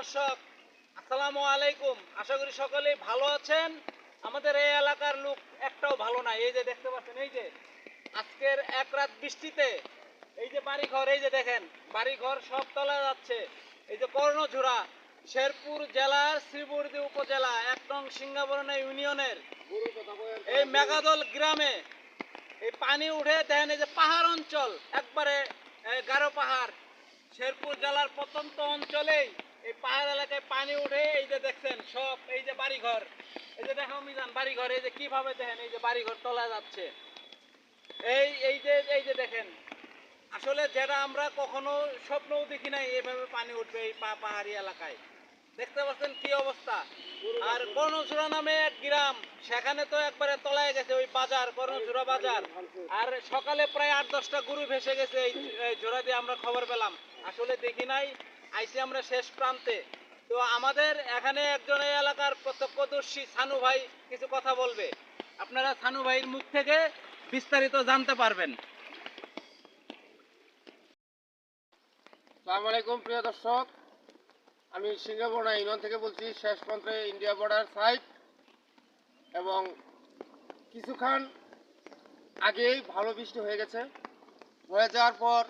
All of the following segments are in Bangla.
দর্শক, আসসালামু আলাইকুম। আশা করি সকলেই ভালো আছেন। আমাদের এই এলাকার লোক একটাও ভালো না এই যে দেখতে পাচ্ছেন, এই যে আজকের এক রাত বৃষ্টিতে, এই যে বাড়িঘর, এই যে দেখেন, বাড়িঘর সব তলা যাচ্ছে। এই যে কর্ণঝোড়া শেরপুর জেলার শ্রীবর্দী উপজেলা, এক নং সিঙ্গাবরণা ইউনিয়নের এই মেঘাদল গ্রামে এই পানি উঠে দেখেন, এই যে পাহাড় অঞ্চল, একবারে গারো পাহাড়। শেরপুর জেলার প্রত্যন্ত অঞ্চলেই এই পাহাড় এলাকায় পানি উঠে এই যে দেখছেন সব, এই যে বাড়িঘর। এই যে দেখো মিজান, বাড়িঘর, এই যে কীভাবে দেখেন এই যে বাড়িঘর তলা যাচ্ছে। এই এই যে এই যে দেখেন, আসলে যেটা আমরা কখনো স্বপ্নও দেখি নাই এইভাবে পানি উঠবে এই পাহাড়ি এলাকায়। দেখতে পাচ্ছেন কি অবস্থা? আর কর্ণচূড়া নামে এক গ্রাম, সেখানে তো একবারে তলায় গেছে ওই বাজার কর্ণচূড়া বাজার। আর সকালে প্রায় আট দশটা গরু ভেসে গেছে এই জোড়া দিয়ে আমরা খবর পেলাম। আসলে দেখি নাই আইসি আমরা শেষ প্রান্তে। তো আমাদের এখানে একজন এই এলাকার প্রত্যক্ষদর্শী সানু ভাই কিছু কথা বলবে। আপনারা সানু ভাইয়ের মুখ থেকে বিস্তারিত জানতে পারবেন। সালাম আলাইকুম, প্রিয় দর্শক। আমি সিঙ্গাপুরা ইউনিয়ন থেকে বলছি, শেষ প্রান্তে ইন্ডিয়া বর্ডার সাইড এবং কিছুক্ষণ আগেই ভালো বৃষ্টি হয়ে গেছে। হয়ে যাওয়ার পর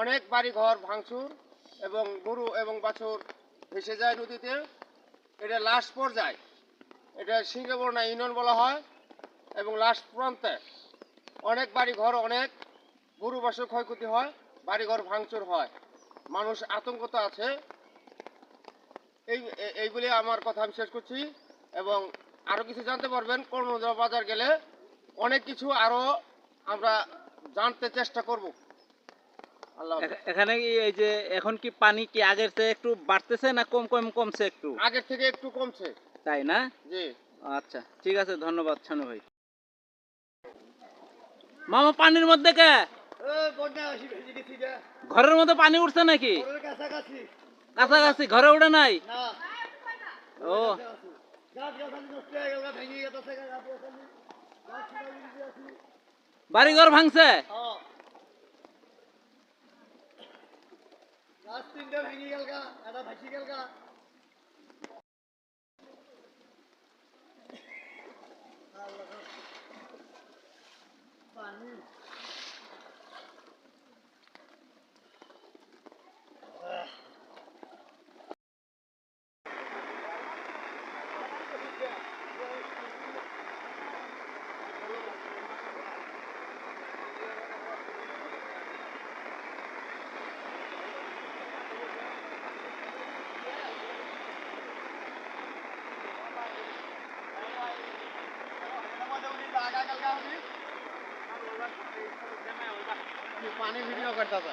অনেক বাড়ি ঘর ভাঙচুর। এবং গরু এবং বাছুর ভেসে যায় নদীতে। এটা লাস্ট পর্যায়। এটা সিঙ্গাপুরা ইউনিয়ন বলা হয় এবং লাস্ট প্রান্তে অনেক বাড়ি ঘর অনেক গরু বাছুর ক্ষয়ক্ষতি হয়, বাড়িঘর ভাঙচুর হয়। মানুষ আতঙ্কত আছে। এই এইগুলি আমার কথা আমি শেষ করছি এবং আরও কিছু জানতে পারবেন। কর্মজোড়া বাজার গেলে অনেক কিছু আরও আমরা জানতে চেষ্টা করব। এখানে কি এই যে এখন কি পানি কি আগের চেয়ে একটু বাড়তেছে না কম কম কমছে একটু? আগের থেকে একটু কমছে। তাই না? জি। আচ্ছা ঠিক আছে ধন্যবাদ ছানু ভাই। মামা পানির মধ্যে কে? ঘরের মধ্যে পানি উঠছে নাকি? কাছাকাছি। ঘরে উঠে নাই? ও। বাড়িঘর ভাঙছে? আজ তিনটা ভেঙে গেল গা এটা ভাসি গেল গা পানি ভিডিও করতে হবে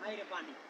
হাই পানি।